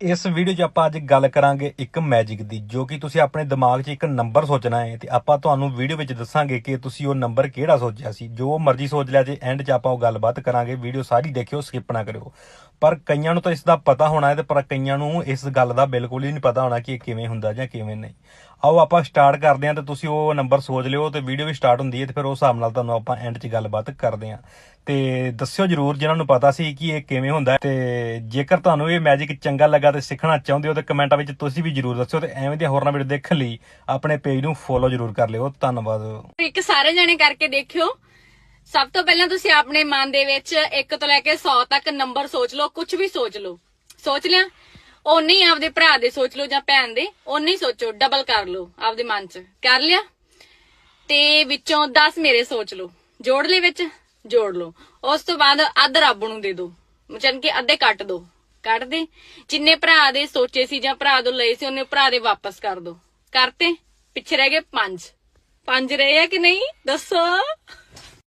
ਇਸ ਵੀਡੀਓ 'ਚ ਆਪਾਂ ਅੱਜ ਗੱਲ ਕਰਾਂਗੇ ਇੱਕ ਮੈਜਿਕ ਦੀ, ਜੋ ਕਿ ਤੁਸੀਂ ਆਪਣੇ ਦਿਮਾਗ 'ਚ ਇੱਕ ਨੰਬਰ ਸੋਚਣਾ ਹੈ ਤੇ ਆਪਾਂ ਤੁਹਾਨੂੰ ਵੀਡੀਓ ਵਿੱਚ ਦੱਸਾਂਗੇ ਕਿ ਤੁਸੀਂ ਉਹ ਨੰਬਰ ਕਿਹੜਾ ਸੋਚਿਆ ਸੀ। ਜੋ ਮਰਜ਼ੀ ਸੋਚ ਲਿਆ ਜੇ ਐਂਡ 'ਚ ਆਪਾਂ ਉਹ ਗੱਲਬਾਤ ਕਰਾਂਗੇ ਵੀਡੀਓ ਸਾਰੀ ਦੇਖਿਓ ਸਕਿਪ ਨਾ ਕਰਿਓ। ਪਰ ਕਈਆਂ ਨੂੰ ਤਾਂ ਇਸ ਦਾ ਪਤਾ ਹੋਣਾ ਹੈ ਤੇ ਪਰ ਕਈਆਂ ਨੂੰ ਇਸ ਗੱਲ ਦਾ ਬਿਲਕੁਲ ਹੀ ਨਹੀਂ ਪਤਾ ਹੋਣਾ ਕਿ ਇਹ ਕਿਵੇਂ ਹੁੰਦਾ ਜਾਂ ਕਿਵੇਂ ਨਹੀਂ। ਆਓ ਆਪਾਂ ਸਟਾਰਟ ਕਰਦੇ ਹਾਂ ਤੇ ਤੁਸੀਂ ਉਹ ਨੰਬਰ ਸੋਚ ਲਿਓ ਤੇ ਵੀਡੀਓ ਵੀ ਸਟਾਰਟ ਹੁੰਦੀ ਹੈ ਤੇ ਫਿਰ ਉਸ ਹਿਸਾਬ ਨਾਲ ਤੁਹਾਨੂੰ ਆਪਾਂ ਐਂਡ 'ਚ ਗੱਲਬਾਤ ਕਰਦੇ ਹਾਂ। ਤੇ ਦੱਸਿਓ ਜਰੂਰ ਜਿਨ੍ਹਾਂ ਨੂੰ ਪਤਾ ਸੀ ਕਿ ਇਹ ਕਿਵੇਂ ਹੁੰਦਾ ਤੇ ਜੇਕਰ ਤੁਹਾਨੂੰ ਇਹ ਮੈਜਿਕ ਚੰਗਾ ਲੱਗਾ ਤੇ ਸਿੱਖਣਾ ਚਾਹੁੰਦੇ ਹੋ ਤੇ ਕਮੈਂਟਾਂ ਵਿੱਚ ਤੁਸੀਂ ਵੀ ਜਰੂਰ ਦੱਸਿਓ ਤੇ ਐਵੇਂ ਦੀਆਂ ਹੋਰਨਾਂ ਵੀਡੀਓ ਦੇਖਣ ਲਈ ਆਪਣੇ ਪੇਜ ਨੂੰ ਫੋਲੋ ਜਰੂਰ ਕਰ ਲਿਓ। ਧੰਨਵਾਦ। ਇੱਕ ਸਾਰੇ ਜਣੇ ਕਰਕੇ ਦੇਖਿਓ। ਸਭ ਤੋਂ ਪਹਿਲਾਂ ਤੁਸੀਂ ਆਪਣੇ ਮਨ ਦੇ ਵਿੱਚ 1 ਤੋਂ ਲੈ ਕੇ 100 ਤੱਕ ਨੰਬਰ ਸੋਚ ਲਓ ਕੁਝ ਵੀ ਸੋਚ ਲਓ। ਸੋਚ ਲਿਆ? ਉਹਨੇ ਹੀ ਆਪਦੇ ਭਰਾ ਦੇ ਸੋਚ ਲਓ ਜਾਂ ਭੈਣ ਦੇ ਉਹਨੇ ਹੀ ਸੋਚੋ ਡਬਲ ਕਰ ਲਓ ਆਪਦੇ ਮਨ 'ਚ। ਕਰ ਲਿਆ? ਤੇ ਵਿੱਚੋਂ 10 ਮੇਰੇ ਸੋਚ ਲਓ। ਜੋੜ ਲਈ ਵਿੱਚ? ਜੋੜ ਲਓ। ਉਸ ਤੋਂ ਬਾਅਦ ਅੱਧ ਰੱਬ ਨੂੰ ਦੇ ਦਿਓ ਮਚਨ ਕਿ ਅੱਧੇ ਕੱਟ ਦਿਓ ਕੱਟ ਦੇ। ਜਿੰਨੇ ਭਰਾ ਦੇ ਸੋਚੇ ਸੀ ਜਾਂ ਭਰਾ ਤੋਂ ਲਏ ਸੀ, ਉਹਨੇ ਭਰਾ ਦੇ ਵਾਪਸ ਕਰ ਦਿਓ ਕਰਤੇ? ਪਿੱਛੇ ਰਹਿ ਗਏ 5 ਪੰਜ ਰਹੇ ਆ ਕਿ ਨਹੀਂ? ਦੱਸੋ।